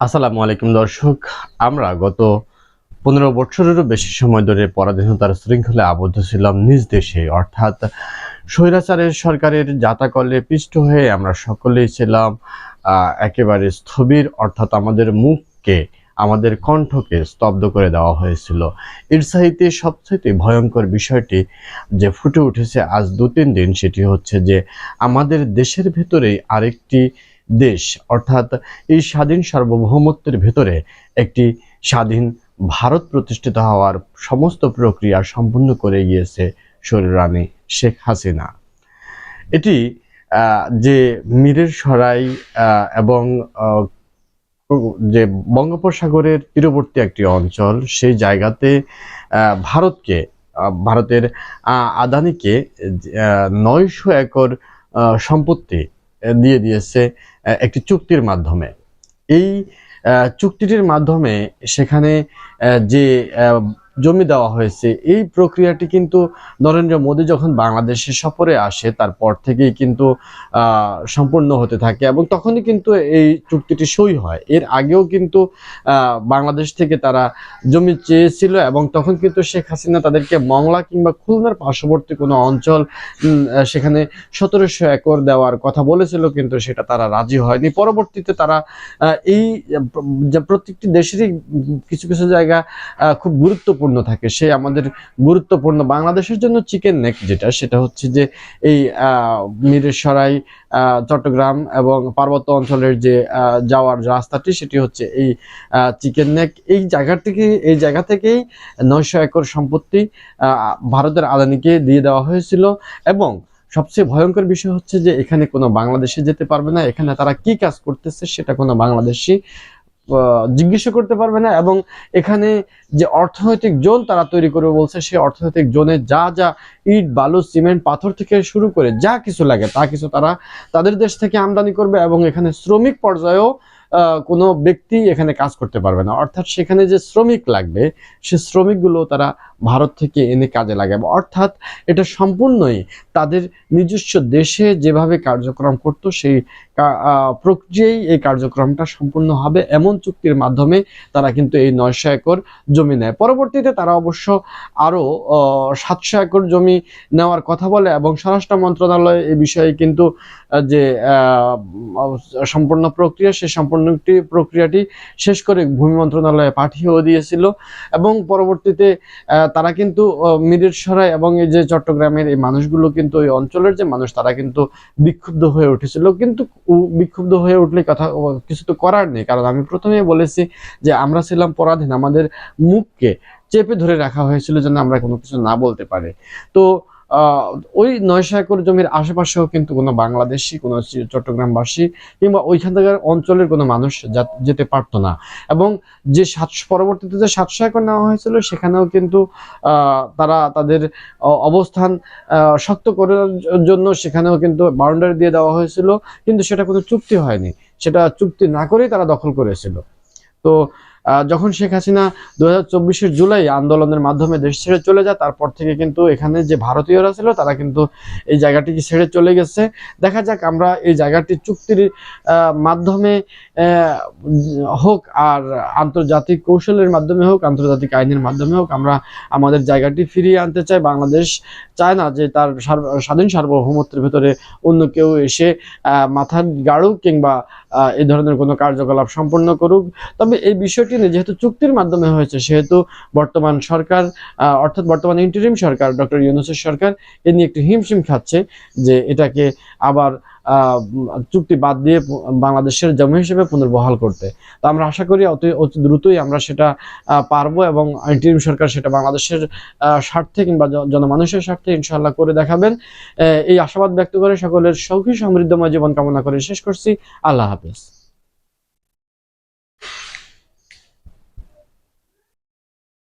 আসসালামু আলাইকুম দর্শক। আমরা গত পনেরো বছরেরও বেশি সময় ধরে পরাধীনতার শৃঙ্খলে আবদ্ধ ছিলাম নিজ দেশে। অর্থাৎ স্বৈরাচারের সরকারের জাতাকলে পিষ্ট হয়ে আমরা সকলেই ছিলাম একেবারে স্থবির, অর্থাৎ আমাদের মুখকে, আমাদের কণ্ঠকে স্তব্ধ করে দেওয়া হয়েছিল। এর সাহিত্যে সবচেয়ে ভয়ঙ্কর বিষয়টি যে ফুটে উঠেছে আজ দু তিন দিন, সেটি হচ্ছে যে আমাদের দেশের ভেতরেই আরেকটি দেশ, অর্থাৎ এই স্বাধীন সার্বভৌমত্বের ভেতরে একটি স্বাধীন ভারত প্রতিষ্ঠিত হওয়ার সমস্ত প্রক্রিয়া সম্পূর্ণ করে গিয়েছে শরীরানী শেখ হাসিনা। এটি যে মীরের সরাই এবং যে বঙ্গোপসাগরের তীরবর্তী একটি অঞ্চল, সেই জায়গাতে ভারতকে ভারতের আদানিকে নয়শো একর সম্পত্তি দিয়ে দিয়েছে একটি চুক্তির মাধ্যমে। এই চুক্তিটির মাধ্যমে সেখানে যে জমি দেওয়া হয়েছে। এই প্রক্রিয়াটি কিন্তু নরেন্দ্র মোদী যখন বাংলাদেশে সফরে আসে, তারপর থেকেই কিন্তু সম্পূর্ণ হতে থাকে এবং তখনই কিন্তু এই চুক্তিটি সই হয়। এর আগেও কিন্তু বাংলাদেশ থেকে তারা জমি চেয়েছিল এবং তখন কিন্তু শেখ হাসিনা তাদেরকে মংলা কিংবা খুলনার পার্শ্ববর্তী কোনো অঞ্চল সেখানে সতেরোশো একর দেওয়ার কথা বলেছিল কিন্তু সেটা তারা রাজি হয়নি। পরবর্তীতে তারা এই প্রত্যেকটি দেশেরই কিছু কিছু জায়গা খুব গুরুত্বপূর্ণ থাকে। সে আমাদের গুরুত্বপূর্ণ বাংলাদেশের জন্য চিকেন নেক যেটা সেটা হচ্ছে যে এই আহ, চট্টগ্রাম এবং পার্বত্য অঞ্চলের যে যাওয়ার রাস্তাটি সেটি হচ্ছে এই চিকেন নেক এই জায়গা থেকে এই জায়গা থেকেই নয়শো একর সম্পত্তি ভারতের আদানিকে দিয়ে দেওয়া হয়েছিল এবং সবচেয়ে ভয়ঙ্কর বিষয় হচ্ছে যে এখানে কোনো বাংলাদেশে যেতে পারবে না। এখানে তারা কি কাজ করতেছে সেটা কোনো বাংলাদেশি জিজ্ঞাসা করতে পারবে না এবং এখানে যে অর্থনৈতিক জোন তারা তৈরি করবে বলছে, সেই অর্থনৈতিক জোনে যা যা ইট, বালু, সিমেন্ট, পাথর থেকে শুরু করে যা কিছু লাগে, তা কিছু তারা তাদের দেশ থেকে আমদানি করবে এবং এখানে শ্রমিক পর্যায়েও কোনো ব্যক্তি এখানে কাজ করতে পারবে না। অর্থাৎ সেখানে যে শ্রমিক লাগবে, সে শ্রমিকগুলো তারা ভারত থেকে এনে কাজে লাগাবে অর্থাৎ এটা সম্পূর্ণই তাদের নিজস্ব দেশে যেভাবে কার্যক্রম করতো সেই প্রক্রিয়ায় এই কার্যক্রমটা সম্পূর্ণ হবে এমন চুক্তির মাধ্যমে তারা কিন্তু এই নয়শো একর জমি নেয়। পরবর্তীতে তারা অবশ্য আরও সাতশো একর জমি নেওয়ার কথা বলে এবং স্বরাষ্ট্র মন্ত্রণালয় এই বিষয়ে কিন্তু যে সম্পূর্ণ প্রক্রিয়া সেই সম্পূর্ণটি প্রক্রিয়াটি শেষ করে ভূমি মন্ত্রণালয়ে পাঠিয়েও দিয়েছিল এবং পরবর্তীতে তারা কিন্তু মিরের মিরেরসরাই এবং এই যে চট্টগ্রামের এই মানুষগুলো কিন্তু, ওই অঞ্চলের যে মানুষ, তারা কিন্তু বিক্ষুব্ধ হয়ে উঠেছিল। কিন্তু বিক্ষুব্ধ হয়ে উঠলে কথা কিছু তো করার নেই। কারণ আমি প্রথমে বলেছি যে আমরা ছিলাম পরাধীন। আমাদের মুখকে চেপে ধরে রাখা হয়েছিল যেন আমরা কোনো কিছু না বলতে পারি। তো ওই নয়শো একর জমির আশেপাশেও কিন্তু কোনো বাংলাদেশি, কোনো চট্টগ্রামবাসী কিংবা ওইখানকার অঞ্চলের কোনো মানুষ যেতে পারতো না। এবং যে সাতশো পরবর্তীতে যে সাতশো একর নেওয়া হয়েছিল, সেখানেও কিন্তু তারা তাদের অবস্থান শক্ত করার জন্য সেখানেও কিন্তু বাউন্ডারি দিয়ে দেওয়া হয়েছিল। কিন্তু সেটা কোনো চুক্তি হয়নি। সেটা চুক্তি না করেই তারা দখল করেছিল। তো যখন শেখ হাসিনা দু হাজার জুলাই আন্দোলনের মাধ্যমে দেশ ছেড়ে চলে যায়, তারপর থেকে কিন্তু এখানে যে ভারতীয়রা ছিল, তারা কিন্তু এই জায়গাটিকে ছেড়ে চলে গেছে। দেখা যাক আমরা এই জায়গাটি চুক্তির মাধ্যমে হোক আর আন্তর্জাতিক কৌশলের মাধ্যমে হোক, আন্তর্জাতিক আইনের মাধ্যমে হোক, আমরা আমাদের জায়গাটি ফিরিয়ে আনতে চাই। বাংলাদেশ চায় না যে তার স্বাধীন সার্বভৌমত্বের ভেতরে অন্য কেউ এসে মাথার মাথা গাড়ুক কিংবা এই ধরনের কোনো কার্যকলাপ সম্পন্ন করুক। তবে এই বিষয়টি নিয়ে যেহেতু চুক্তির মাধ্যমে হয়েছে, সেহেতু বর্তমান সরকার অর্থাৎ বর্তমান ইন্টারিম সরকার, ডক্টর ইউনুসের সরকার, এ নিয়ে একটু হিমশিম খাচ্ছে যে এটাকে আবার চুক্তি বাদ দিয়ে বাংলাদেশের জমি হিসেবে পুনর্বহাল করতে। তো আমরা আশা করি অতি অতি দ্রুতই আমরা সেটা পারব এবং ইন্টারিম সরকার সেটা বাংলাদেশের স্বার্থে কিংবা জন- জনমানুষের স্বার্থে ইনশাল্লাহ করে দেখাবেন। এই আশাবাদ ব্যক্ত করে সকলের সৌখী সমৃদ্ধময় জীবন কামনা করে শেষ করছি। আল্লাহ হাফেজ।